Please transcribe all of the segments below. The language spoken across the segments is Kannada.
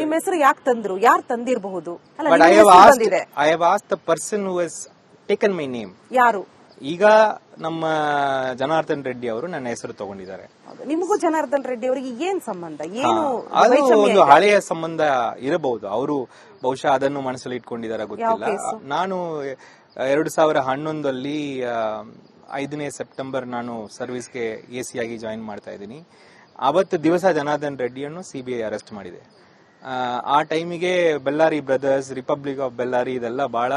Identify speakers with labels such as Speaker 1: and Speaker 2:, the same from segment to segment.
Speaker 1: ನಿಮ್ಮ ಹೆಸರು ಯಾಕೆ ತಂದ್ರು? ಯಾರು ತಂದಿರಬಹುದು?
Speaker 2: I have the person who has taken my name
Speaker 1: ಯಾರು?
Speaker 2: ಈಗ ನಮ್ಮ ಜನಾರ್ದನ್ ರೆಡ್ಡಿ ಅವರು ನನ್ನ ಹೆಸರು ತಗೊಂಡಿದ್ದಾರೆ.
Speaker 1: ನಿಮಗೂ ಜನಾರ್ದನ್ ರೆಡ್ಡಿ ಅವರಿಗೆ ಏನ್ ಸಂಬಂಧ? ಏನು
Speaker 2: ಅದು ಒಂದು ಹಳೆಯ ಸಂಬಂಧ ಇರಬಹುದು. ಅವರು ಬಹುಶಃ ಅದನ್ನು ಮನಸ್ಸಲ್ಲಿ ಇಟ್ಕೊಂಡಿದ್ದಾರೆ ಗೊತ್ತಿಲ್ಲ. ನಾನು ಎರಡು ಸಾವಿರ ಹನ್ನೊಂದಲ್ಲಿ ಐದನೇ ಸೆಪ್ಟೆಂಬರ್ ನಾನು ಸರ್ವಿಸ್ಗೆ ಎ ಸಿ ಆಗಿ ಜಾಯಿನ್ ಮಾಡ್ತಾ ಇದ್ದೀನಿ. ಅವತ್ತು ದಿವಸ ಜನಾರ್ದನ್ ರೆಡ್ಡಿಯನ್ನು ಸಿಬಿಐ ಅರೆಸ್ಟ್ ಮಾಡಿದೆ. ಆ, ಟೈಮಿಗೆ Bellary brothers republic of Bellary ಇದೆಲ್ಲ ಬಹಳ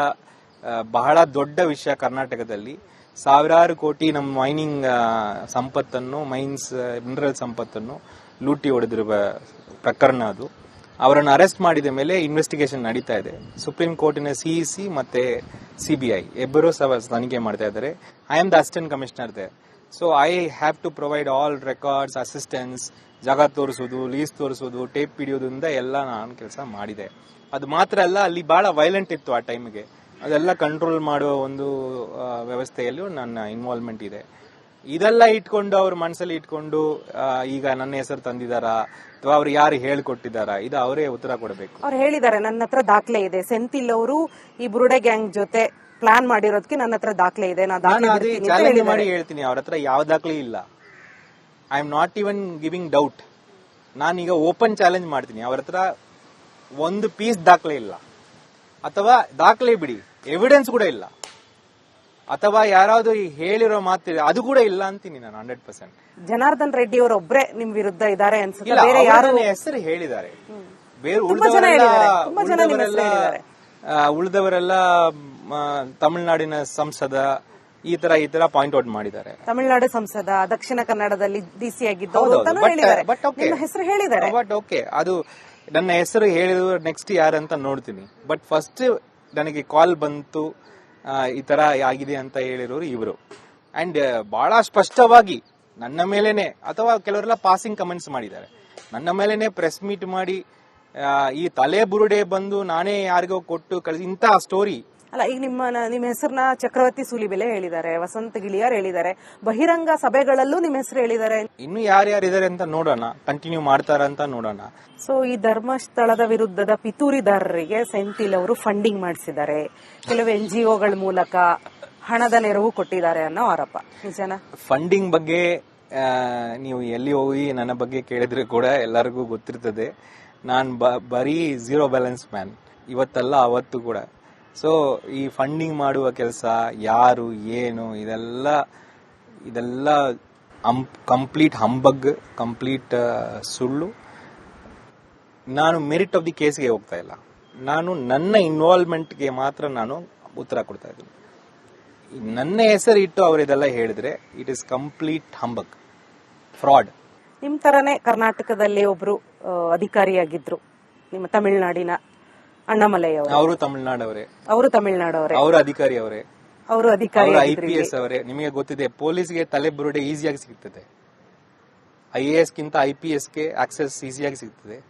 Speaker 2: ಬಹಳ ದೊಡ್ಡ ವಿಷಯ ಕರ್ನಾಟಕದಲ್ಲಿ. ಸಾವಿರಾರು ಕೋಟಿ ನಮ್ಮ ಮೈನಿಂಗ್ ಸಂಪತ್ತನ್ನು ಮೈನ್ಸ್ ಮಿನರಲ್ ಸಂಪತ್ತನ್ನು ಲೂಟಿ ಹೊಡೆದಿರುವ ಪ್ರಕರಣ ಅದು. ಅವರನ್ನು ಅರೆಸ್ಟ್ ಮಾಡಿದ ಮೇಲೆ ಇನ್ವೆಸ್ಟಿಗೇಷನ್ ನಡೀತಾ ಇದೆ. ಸುಪ್ರೀಂ ಕೋರ್ಟಿನ ಸಿಇಸಿ ಮತ್ತೆ ಸಿಬಿಐ ಇಬ್ಬರು ತನಿಖೆ ಮಾಡ್ತಾ ಇದ್ದಾರೆ. I am the assistant commissioner they so I have to provide all records assistance ಜಾಗ ತೋರಿಸೋದು ಲೀಸ್ ತೋರಿಸೋದು ಟೇಪ್ ಹಿಡಿಯೋದ್ರಿಂದ ಎಲ್ಲ ನಾನು ಕೆಲಸ ಮಾಡಿದೆ ಅದು ಮಾತ್ರ ಅಲ್ಲ ಅಲ್ಲಿ ಬಹಳ ವೈಲೆಂಟ್ ಇತ್ತು ಆ ಟೈಮ್ಗೆ ಅದೆಲ್ಲ ಕಂಟ್ರೋಲ್ ಮಾಡುವ ಒಂದು ವ್ಯವಸ್ಥೆಯಲ್ಲೂ ನನ್ನ ಇನ್ವಾಲ್ವ್ಮೆಂಟ್ ಇದೆ ಇದೆಲ್ಲ ಇಟ್ಕೊಂಡು ಅವ್ರ ಮನಸ್ಸಲ್ಲಿ ಇಟ್ಕೊಂಡು ಈಗ ನನ್ನ ಹೆಸರು ತಂದಿದಾರಾ? ಅಥವಾ ಅವ್ರು ಯಾರು ಹೇಳ್ಕೊಟ್ಟಿದಾರಾ? ಇದು ಅವರೇ ಉತ್ತರ ಕೊಡಬೇಕು.
Speaker 1: ಅವ್ರು ಹೇಳಿದ್ದಾರೆ ನನ್ನ ಹತ್ರ ದಾಖಲೆ ಇದೆ. ಸೆಂಥಿಲ್ ಅವರು ಈ ಬುರುಡೆ ಗ್ಯಾಂಗ್ ಜೊತೆ ಪ್ಲಾನ್ ಮಾಡಿರೋದಕ್ಕೆ ನನ್ನ ಹತ್ರ ದಾಖಲೆ ಇದೆ ನಾ
Speaker 2: ನಾನು ಅದೇ ಚಾಲೆಂಜ್. ಮಾಡಿ ಹೇಳ್ತೀನಿ ಅವ್ರ ಹತ್ರ ಯಾವ ದಾಖಲೆ ಇಲ್ಲ I am not even giving doubt ನಾನೀಗ ಓಪನ್ ಚಾಲೆಂಜ್ ಮಾಡ್ತೀನಿ ಅವ್ರ ಹತ್ರ ಒಂದು ಪೀಸ್ ದಾಖಲೆ ಇಲ್ಲ ಅಥವಾ ದಾಖಲೆ ಬಿಡಿ ಎವಿಡೆನ್ಸ್ ಕೂಡ ಇಲ್ಲ ಅಥವಾ ಯಾರಾದ್ರು ಹೇಳಿರೋ ಮಾತು ಅದು ಕೂಡ ಇಲ್ಲ ಅಂತೀನಿ ನಾನು ಹಂಡ್ರೆಡ್ ಪರ್ಸೆಂಟ್
Speaker 1: ಜನಾರ್ದನ್ ರೆಡ್ಡಿ ಅವರು ಒಬ್ರೆ ನಿಮ್ ವಿರುದ್ಧ ಇದಾರೆ ಅನ್ಸುತ್ತೆ ಬೇರೆ ಯಾರು
Speaker 2: ಹೆಸರು ಹೇಳಿದ್ದಾರೆ ಬೇರೆ
Speaker 1: ತುಂಬಾ ಜನ
Speaker 2: ಉಳಿದವರೆಲ್ಲ
Speaker 1: ಹೇಳಿದ್ದಾರೆ. ತುಂಬಾ ಜನ ನಿಮ್ಮ ಹೆಸರು
Speaker 2: ಉಳಿದವರೆಲ್ಲ
Speaker 1: ಹೇಳಿದ್ದಾರೆ.
Speaker 2: ಆ, ಉಳಿದವರೆಲ್ಲ ಮ, ತಮಿಳ್ನಾಡಿನ ಸಂಸದ ಈ ತರ ಈ ತರ ಪಾಯಿಂಟ್ ಔಟ್ ಮಾಡಿದ್ದಾರೆ.
Speaker 1: ತಮಿಳುನಾಡು ಸಂಸದ ದಕ್ಷಿಣ ಕನ್ನಡದಲ್ಲಿ ಡಿಸಿ ನಿಮ್ಮ ಹೆಸರು ಹೇಳಿದ್ದಾರೆ.
Speaker 2: ಬಟ್ ಓಕೆ ಅದು ನನ್ನ ಹೆಸರು ಹೇಳಿದ್ರು ನೆಕ್ಸ್ಟ್ ಯಾರಂತ ನೋಡ್ತೀನಿ. ಬಟ್ ಫಸ್ಟ್ ನನಗೆ ಕಾಲ್ ಬಂತು ಈ ತರ ಆಗಿದೆ ಅಂತ ಹೇಳಿರೋರು ಇವರು. ಅಂಡ್ ಬಹಳ ಸ್ಪಷ್ಟವಾಗಿ ನನ್ನ ಮೇಲೇನೆ ಅಥವಾ ಕೆಲವರೆಲ್ಲ ಪಾಸಿಂಗ್ ಕಮೆಂಟ್ಸ್ ಮಾಡಿದ್ದಾರೆ. ನನ್ನ ಮೇಲೇನೆ ಪ್ರೆಸ್ ಮೀಟ್ ಮಾಡಿ ಈ ತಲೆ ಬುರುಡೆ ಬಂದು ನಾನೇ ಯಾರಿಗೋ ಕೊಟ್ಟು ಕಳಿಸಿ ಇಂತಹ ಸ್ಟೋರಿ
Speaker 1: ಅಲ್ಲ ಈಗ ನಿಮ್ಮ ನಿಮ್ಮ ಹೆಸರನ್ನ ಚಕ್ರವರ್ತಿ ಸೂಲಿಬೆಲೆ ಹೇಳಿದ್ದಾರೆ ವಸಂತ ಗಿಳಿಯಾರ್ ಹೇಳಿದ್ದಾರೆ ಬಹಿರಂಗ ಸಭೆಗಳಲ್ಲೂ ನಿಮ್ಮ ಹೆಸರು ಹೇಳಿದ್ದಾರೆ.
Speaker 2: ಇನ್ನು ಯಾರ್ಯಾರಿದ್ದಾರೆ ಅಂತ ನೋಡೋಣ ಕಂಟಿನ್ಯೂ ಮಾಡ್ತಾರ ಅಂತ ನೋಡೋಣ.
Speaker 1: ಸೊ ಈ ಧರ್ಮಸ್ಥಳದ ವಿರುದ್ಧದ ಪಿತೂರಿದಾರರಿಗೆ ಸೆಂಥಿಲ್ ಅವರು ಫಂಡಿಂಗ್ ಮಾಡಿಸಿದ್ದಾರೆ. ಕೆಲವು ಎನ್ ಜಿ ಒಗಳ ಮೂಲಕ ಹಣದ ನೆರವು ಕೊಟ್ಟಿದ್ದಾರೆ ಅನ್ನೋ ಆರೋಪ. ನಿಜನಾ?
Speaker 2: ಫಂಡಿಂಗ್ ಬಗ್ಗೆ ನೀವು ಎಲ್ಲಿ ಹೋಗಿ ನನ್ನ ಬಗ್ಗೆ ಕೇಳಿದ್ರೆ ಕೂಡ ಎಲ್ಲರಿಗೂ ಗೊತ್ತಿರ್ತದೆ. ನಾನು ಬರೀ ಝೀರೋ ಬ್ಯಾಲೆನ್ಸ್ ಮ್ಯಾನ್ ಇವತ್ತಲ್ಲ ಅವತ್ತು ಕೂಡ. ಸೊ ಈ ಫಂಡಿಂಗ್ ಮಾಡುವ ಕೆಲಸ, ಯಾರು, ಏನು, ಇದೆಲ್ಲ ಇದೆಲ್ಲ ಕಂಪ್ಲೀಟ್ ಹಂಬಗ್ ಕಂಪ್ಲೀಟ್ ಸುಳ್ಳು. ನಾನು ಮೆರಿಟ್ ಆಫ್ ದಿ ಕೇಸ್ಗೆ ಹೋಗ್ತಾ ಇಲ್ಲ. ನಾನು ನನ್ನ ಇನ್ವಾಲ್ವ್ಮೆಂಟ್ಗೆ ಮಾತ್ರ ನಾನು ಉತ್ತರ ಕೊಡ್ತಾ ಇದ್ದೀನಿ. ನನ್ನ ಹೆಸರು ಇಟ್ಟು ಅವರು ಇದೆಲ್ಲ ಹೇಳಿದ್ರೆ it is complete humbug fraud
Speaker 1: ನಿಮ್ ತರನೇ ಕರ್ನಾಟಕದಲ್ಲಿ ಒಬ್ರು ಅಧಿಕಾರಿಯಾಗಿದ್ರು, ನಿಮ್ಮ ತಮಿಳುನಾಡಿನ ಅಣ್ಣಾಮಲೈ ಅವರು
Speaker 2: ಅವರು ತಮಿಳ್ನಾಡವರೇ.
Speaker 1: ಅವರು ತಮಿಳುನಾಡವರೇ
Speaker 2: ಅವರು ಅಧಿಕಾರಿ ಅವರೇ
Speaker 1: ಅವರು ಅಧಿಕಾರಿ
Speaker 2: ಐ ಪಿ ಎಸ್ ಅವರೇ. ನಿಮಗೆ ಗೊತ್ತಿದೆ ಪೊಲೀಸ್ಗೆ ತಲೆ ಬುರುಡೆ ಈಸಿಯಾಗಿ ಸಿಗ್ತದೆ. ಐ ಎ ಎಸ್ ಗಿಂತ ಐ ಪಿ ಎಸ್ಗೆ ಆಕ್ಸೆಸ್ ಈಸಿಯಾಗಿ ಸಿಗ್ತದೆ.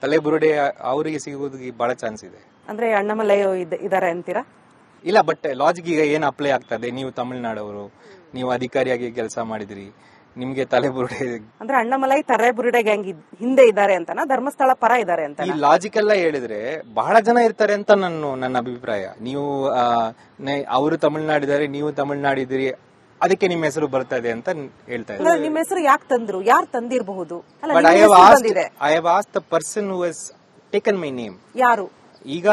Speaker 2: ತಲೆ ಬುರುಡೆ ಅವರಿಗೆ ಸಿಗೋದಕ್ಕೆ ಬಹಳ ಚಾನ್ಸ್ ಇದೆ.
Speaker 1: ಅಂದ್ರೆ ಅಣ್ಣಾಮಲೈ ಇದ್- ಇದಾರೆ ಅಂತೀರಾ?
Speaker 2: ಇಲ್ಲ ಬಟ್ ಲಾಜಿಕ್ ಈಗ ಏನ್ ಅಪ್ಲೈ ಆಗ್ತದೆ ನೀವು ತಮಿಳ್ನಾಡವರು ನೀವು ಅಧಿಕಾರಿಯಾಗಿ ಕೆಲಸ ಮಾಡಿದ್ರಿ. ನಿಮ್ಗೆ ತಲೆ ಬುರುಡೆ
Speaker 1: ಅಂದ್ರೆ ಅಣ್ಣಮಲೈ ತರೆ ಬುರುಡೆ ಗ್ಯಾಂಗ್ ಹಿಂದೆ ಇದ್ದಾರೆ ಅಂತನಾ? ಧರ್ಮಸ್ಥಳ ಪರ ಇದ್ದಾರೆ ಅಂತ
Speaker 2: ಈ ಲಾಜಿಕ್ ಎಲ್ಲ ಹೇಳಿದ್ರೆ ಬಹಳ ಜನ ಇರ್ತಾರೆ ಅಂತ ನನ್ನ ನನ್ನ ಅಭಿಪ್ರಾಯ. ನೀವು ಅವರು ತಮಿಳ್ನಾಡಿದ್ದಾರೆ ನೀವು ತಮಿಳ್ನಾಡಿದಿರಿ ಅದಕ್ಕೆ ನಿಮ್ಮ ಹೆಸರು ಬರ್ತಾ ಇದೆ ಅಂತ ಹೇಳ್ತಾ ಇದ್ದಾರೆ.
Speaker 1: ನಿಮ್ಮ ಹೆಸರು ಯಾಕೆ ತಂದ್ರು? ಯಾರು ತಂದಿರಬಹುದು?
Speaker 2: ಬಟ್ ಐ ಹ್ಯಾವ್
Speaker 1: ಹೆಸರು
Speaker 2: asked I have asked the person who has taken my name
Speaker 1: ಯಾರು?
Speaker 2: ಈಗ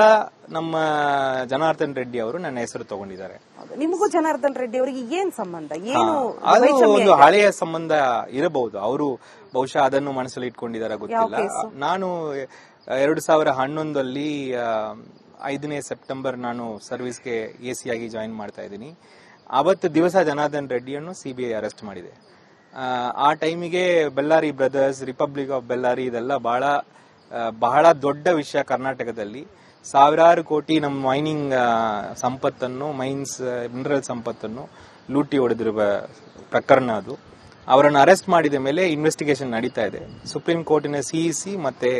Speaker 2: ನಮ್ಮ ಜನಾರ್ದನ್ ರೆಡ್ಡಿ ಅವರು ನನ್ನ ಹೆಸರು ತಗೊಂಡಿದ್ದಾರೆ.
Speaker 1: ನಿಮಗೂ ಜನಾರ್ದನ್ ರೆಡ್ಡಿ ಅವರಿಗೆ ಏನ್ ಸಂಬಂಧ? ಏನು
Speaker 2: ಅದು ಒಂದು ಹಳೆಯ ಸಂಬಂಧ ಇರಬಹುದು. ಅವರು ಬಹುಶಃ ಅದನ್ನು ಮನಸ್ಸಲ್ಲಿ ಇಟ್ಕೊಂಡಿದ್ದಾರೆ ಗೊತ್ತಿಲ್ಲ. ನಾನು ಎರಡು ಸಾವಿರ ಹನ್ನೊಂದಲ್ಲಿ ಐದನೇ ಸೆಪ್ಟೆಂಬರ್ ನಾನು ಸರ್ವಿಸ್ಗೆ ಎ ಸಿ ಆಗಿ ಜಾಯಿನ್ ಮಾಡ್ತಾ ಇದ್ದೀನಿ. ಅವತ್ತು ದಿವಸ ಜನಾರ್ದನ್ ರೆಡ್ಡಿಯನ್ನು ಸಿಬಿಐ ಅರೆಸ್ಟ್ ಮಾಡಿದೆ. ಆ, ಆ ಟೈಮಿಗೆ Bellary brothers republic of Bellary ಇದೆಲ್ಲ ಬಹಳ ಬಹಳ ದೊಡ್ಡ ವಿಷಯ ಕರ್ನಾಟಕದಲ್ಲಿ. ಸಾವಿರಾರು ಕೋಟಿ ನಮ್ಮ ಮೈನಿಂಗ್ ಸಂಪತ್ತನ್ನು ಮೈನ್ಸ್ ಮಿನರಲ್ ಸಂಪತ್ತನ್ನು ಲೂಟಿ ಹೊಡೆದಿರುವ ಪ್ರಕರಣ ಅದು. ಅವರನ್ನು ಅರೆಸ್ಟ್ ಮಾಡಿದ ಮೇಲೆ ಇನ್ವೆಸ್ಟಿಗೇಷನ್ ನಡೀತಾ ಇದೆ. ಸುಪ್ರೀಂ ಕೋರ್ಟಿನ ಸಿಇಸಿ ಮತ್ತೆ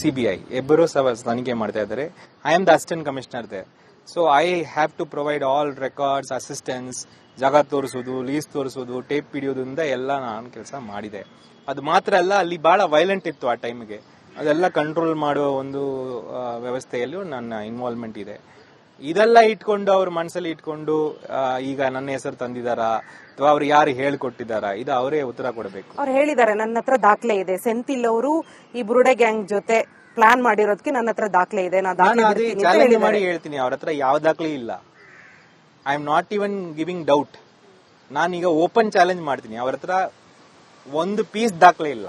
Speaker 2: ಸಿಬಿಐ ಇಬ್ಬರು ಸಹ ತನಿಖೆ ಮಾಡ್ತಾ ಇದ್ದಾರೆ. I am the assistant commissioner they so I have to provide all records assistance ಜಾಗ ತೋರಿಸೋದು ಲೀಸ್ ತೋರಿಸೋದು ಟೇಪ್ ಹಿಡಿಯೋದ್ರಿಂದ ಎಲ್ಲ ನಾನು ಕೆಲಸ ಮಾಡಿದೆ. ಅದು ಮಾತ್ರ ಅಲ್ಲ, ಅಲ್ಲಿ ಬಹಳ ವೈಲೆಂಟ್ ಇತ್ತು ಆ ಟೈಮ್ಗೆ ಅದೆಲ್ಲ ಕಂಟ್ರೋಲ್ ಮಾಡುವ ಒಂದು ವ್ಯವಸ್ಥೆಯಲ್ಲೂ ನನ್ನ ಇನ್ವಾಲ್ವ್ಮೆಂಟ್ ಇದೆ. ಇದೆಲ್ಲ ಇಟ್ಕೊಂಡು ಅವ್ರ ಮನಸ್ಸಲ್ಲಿ ಇಟ್ಕೊಂಡು ಈಗ ನನ್ನ ಹೆಸರು ತಂದಿದಾರಾ? ಅಥವಾ ಅವ್ರು ಯಾರು ಹೇಳ್ಕೊಟ್ಟಿದಾರಾ? ಇದು ಅವರೇ ಉತ್ತರ ಕೊಡಬೇಕು.
Speaker 1: ಅವ್ರು ಹೇಳಿದ್ದಾರೆ ನನ್ನ ಹತ್ರ ದಾಖಲೆ ಇದೆ. ಸೆಂಥಿಲ್ ಅವರು ಈ ಬುರುಡೆ ಗ್ಯಾಂಗ್ ಜೊತೆ ಪ್ಲಾನ್ ಮಾಡಿರೋದಕ್ಕೆ ನನ್ನ ಹತ್ರ ದಾಖಲೆ ಇದೆ.
Speaker 2: ನಾನು
Speaker 1: ದಾಖಲೆ
Speaker 2: ಅದೇ ಚಾಲೆಂಜ್ ಮಾಡಿ ಹೇಳ್ತೀನಿ ಅವ್ರ ಹತ್ರ ಯಾವ ದಾಖಲೆ ಇಲ್ಲ. I am not even giving doubt ನಾನೀಗ ಓಪನ್ ಚಾಲೆಂಜ್ ಮಾಡ್ತೀನಿ. ಅವ್ರ ಹತ್ರ ಒಂದು ಪೀಸ್ ದಾಖಲೆ ಇಲ್ಲ.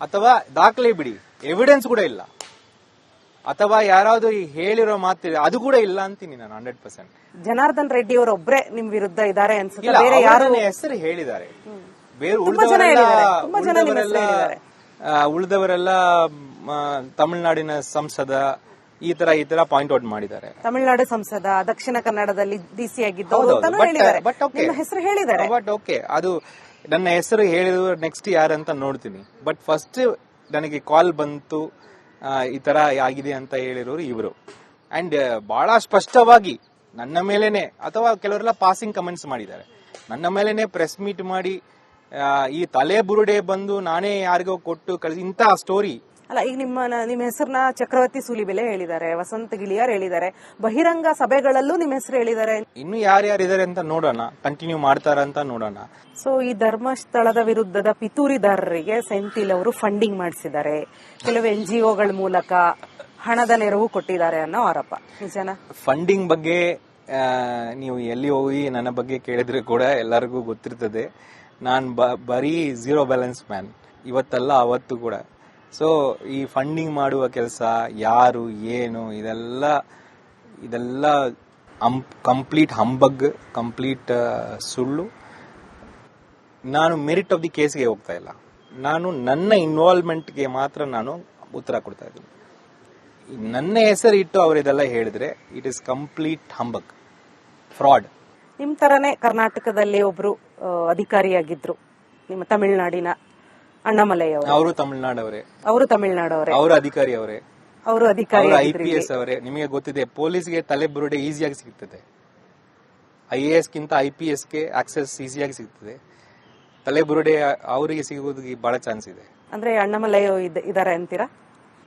Speaker 2: ಅಥವಾ ದಾಖಲೆ ಬಿಡಿ. ಎವಿಡೆನ್ಸ್ ಕೂಡ ಇಲ್ಲ. ಅಥವಾ ಯಾರಾದ್ರೂ ಹೇಳಿರೋ ಮಾತು ಅದು ಕೂಡ ಇಲ್ಲ ಅಂತೀನಿ ನಾನು ಹಂಡ್ರೆಡ್ ಪರ್ಸೆಂಟ್
Speaker 1: ಜನಾರ್ದನ್ ರೆಡ್ಡಿ ಅವರು ಒಬ್ರೆ ನಿಮ್ ವಿರುದ್ಧ ಇದ್ದಾರೆ ಅನ್ಸುತ್ತೆ. ಬೇರೆ ಯಾರು
Speaker 2: ಹೆಸರು ಹೇಳಿದ್ದಾರೆ. ಬೇರೆ ಉಳಿದವರೆಲ್ಲ ಉಳಿದವರೆಲ್ಲ ಮ, ಸಂಸದ ಈ ತರ ಈ ತರ ಪಾಯಿಂಟ್ ಔಟ್ ಮಾಡಿದ್ದಾರೆ.
Speaker 1: ತಮಿಳುನಾಡು ಸಂಸದ ದಕ್ಷಿಣ ಕನ್ನಡದಲ್ಲಿ ಡಿಸಿ
Speaker 2: ಆಗಿದ್ದು ಬಟ್.
Speaker 1: ನಿಮ್ಮ ಹೆಸರು ಹೇಳಿದ್ದಾರೆ.
Speaker 2: ಬಟ್ ಓಕೆ ಅದು ನನ್ನ ಹೆಸರು ಹೇಳಿದ್ರು ನೆಕ್ಸ್ಟ್ ಯಾರಂತ ನೋಡ್ತೀನಿ. ಬಟ್ ಫಸ್ಟ್ ನನಗೆ ಕಾಲ್ ಬಂತು ಈ ತರ ಆಗಿದೆ ಅಂತ ಹೇಳಿರೋರು ಇವರು. ಅಂಡ್ ಬಹಳ ಸ್ಪಷ್ಟವಾಗಿ ನನ್ನ ಮೇಲೇನೆ ಅಥವಾ ಕೆಲವರೆಲ್ಲ ಪಾಸಿಂಗ್ ಕಮೆಂಟ್ಸ್ ಮಾಡಿದ್ದಾರೆ. ನನ್ನ ಮೇಲೇನೆ ಪ್ರೆಸ್ ಮೀಟ್ ಮಾಡಿ ಈ ತಲೆ ಬುರುಡೆ ಬಂದು ನಾನೇ ಯಾರಿಗೋ ಕೊಟ್ಟು ಕಳಿಸಿ ಇಂತಹ ಸ್ಟೋರಿ
Speaker 1: ಅಲ್ಲ ಈಗ ನಿಮ್ಮ ನಿಮ್ಮ ಹೆಸರನ್ನ ಚಕ್ರವರ್ತಿ ಸೂಲಿಬೆಲೆ ಹೇಳಿದ್ದಾರೆ ವಸಂತ ಗಿಳಿಯಾರ್ ಹೇಳಿದ್ದಾರೆ. ಬಹಿರಂಗ ಸಭೆಗಳಲ್ಲೂ ನಿಮ್ಮ ಹೆಸರು ಹೇಳಿದ್ದಾರೆ.
Speaker 2: ಇನ್ನು ಯಾರ್ಯಾರಿದ್ದಾರೆ ಅಂತ ನೋಡೋಣ ಕಂಟಿನ್ಯೂ ಮಾಡ್ತಾರ ಅಂತ ನೋಡೋಣ.
Speaker 1: ಸೊ ಈ ಧರ್ಮಸ್ಥಳದ ವಿರುದ್ಧದ ಪಿತೂರಿದಾರರಿಗೆ ಸೆಂಥಿಲ್ ಅವರು ಫಂಡಿಂಗ್ ಮಾಡಿಸಿದ್ದಾರೆ. ಕೆಲವು ಎನ್ ಜಿ ಒಗಳ ಮೂಲಕ ಹಣದ ನೆರವು ಕೊಟ್ಟಿದ್ದಾರೆ ಅನ್ನೋ ಆರೋಪ. ನಿಜನಾ?
Speaker 2: ಫಂಡಿಂಗ್ ಬಗ್ಗೆ ನೀವು ಎಲ್ಲಿ ಹೋಗಿ ನನ್ನ ಬಗ್ಗೆ ಕೇಳಿದ್ರೆ ಕೂಡ ಎಲ್ಲರಿಗೂ ಗೊತ್ತಿರ್ತದೆ. ನಾನು ಬರೀ ಝೀರೋ ಬ್ಯಾಲೆನ್ಸ್ ಮ್ಯಾನ್ ಇವತ್ತಲ್ಲ ಅವತ್ತು ಕೂಡ. ಸೊ ಈ ಫಂಡಿಂಗ್ ಮಾಡುವ ಕೆಲಸ, ಯಾರು, ಏನು, ಇದೆಲ್ಲ ಇದೆಲ್ಲ ಕಂಪ್ಲೀಟ್ ಹಂಬಗ್ ಕಂಪ್ಲೀಟ್ ಸುಳ್ಳು. ನಾನು ಮೆರಿಟ್ ಆಫ್ ದಿ ಕೇಸ್ಗೆ ಹೋಗ್ತಾ ಇಲ್ಲ. ನಾನು ನನ್ನ ಇನ್ವಾಲ್ವ್ಮೆಂಟ್ಗೆ ಮಾತ್ರ ನಾನು ಉತ್ತರ ಕೊಡ್ತಾ ಇದ್ದೀನಿ. ನನ್ನ ಹೆಸರು ಇಟ್ಟು ಅವರು ಇದೆಲ್ಲ ಹೇಳಿದ್ರೆ it is complete humbug fraud
Speaker 1: ನಿಮ್ ತರನೇ ಕರ್ನಾಟಕದಲ್ಲಿ ಒಬ್ರು ಅಧಿಕಾರಿಯಾಗಿದ್ರು, ನಿಮ್ಮ ತಮಿಳುನಾಡಿನ ಅಣ್ಣಾಮಲೈ ಅವರು
Speaker 2: ಅವರು ತಮಿಳ್ನಾಡವರೇ.
Speaker 1: ಅವರು ತಮಿಳ್ನಾಡವರೇ
Speaker 2: ಅವರು ಅಧಿಕಾರಿ ಅವರೇ
Speaker 1: ಅವರು ಅಧಿಕಾರಿ
Speaker 2: ಐ ಪಿ ಎಸ್ ಅವರೇ. ನಿಮಗೆ ಗೊತ್ತಿದೆ ಪೊಲೀಸ್ಗೆ ತಲೆ ಬುರುಡೆ ಈಸಿಯಾಗಿ ಸಿಗ್ತದೆ. ಐ ಎ ಎಸ್ ಗಿಂತ ಐ ಪಿ ಎಸ್ಗೆ ಆಕ್ಸೆಸ್ ಈಸಿಯಾಗಿ ಸಿಗ್ತದೆ. ತಲೆ ಬುರುಡೆ ಅವರಿಗೆ ಸಿಗೋದಕ್ಕೆ ಬಹಳ ಚಾನ್ಸ್ ಇದೆ.
Speaker 1: ಅಂದ್ರೆ ಅಣ್ಣಾಮಲೈ ಇದ್- ಇದಾರೆ ಅಂತೀರಾ?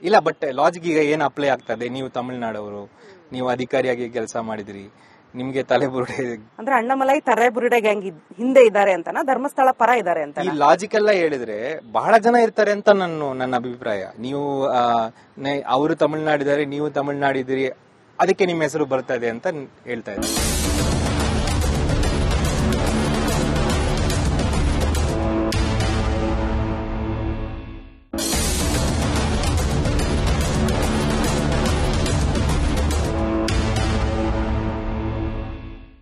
Speaker 2: ಇಲ್ಲ ಬಟ್ ಲಾಜಿಕ್ ಈಗ ಏನ್ ಅಪ್ಲೈ ಆಗ್ತದೆ ನೀವು ತಮಿಳ್ನಾಡವರು ನೀವು ಅಧಿಕಾರಿಯಾಗಿ ಕೆಲಸ ಮಾಡಿದ್ರಿ. ನಿಮ್ಗೆ ತಲೆ ಬುರುಡೆ
Speaker 1: ಅಂದ್ರೆ ಅಣ್ಣಮಲೈ ತರೆ ಬುರುಡೆ ಗ್ಯಾಂಗ್ ಹಿಂದೆ ಇದ್ದಾರೆ ಅಂತನಾ? ಧರ್ಮಸ್ಥಳ ಪರ ಇದ್ದಾರೆ ಅಂತ
Speaker 2: ಈ ಲಾಜಿಕ್ ಎಲ್ಲ ಹೇಳಿದ್ರೆ ಬಹಳ ಜನ ಇರ್ತಾರೆ ಅಂತ ನನ್ನ ನನ್ನ ಅಭಿಪ್ರಾಯ. ನೀವು ಅವರು ತಮಿಳ್ನಾಡಿದ್ದಾರೆ ನೀವು ತಮಿಳ್ನಾಡಿದಿರಿ ಅದಕ್ಕೆ ನಿಮ್ಮ ಹೆಸರು ಬರ್ತಾ ಇದೆ ಅಂತ ಹೇಳ್ತಾ ಇದ್ದಾರೆ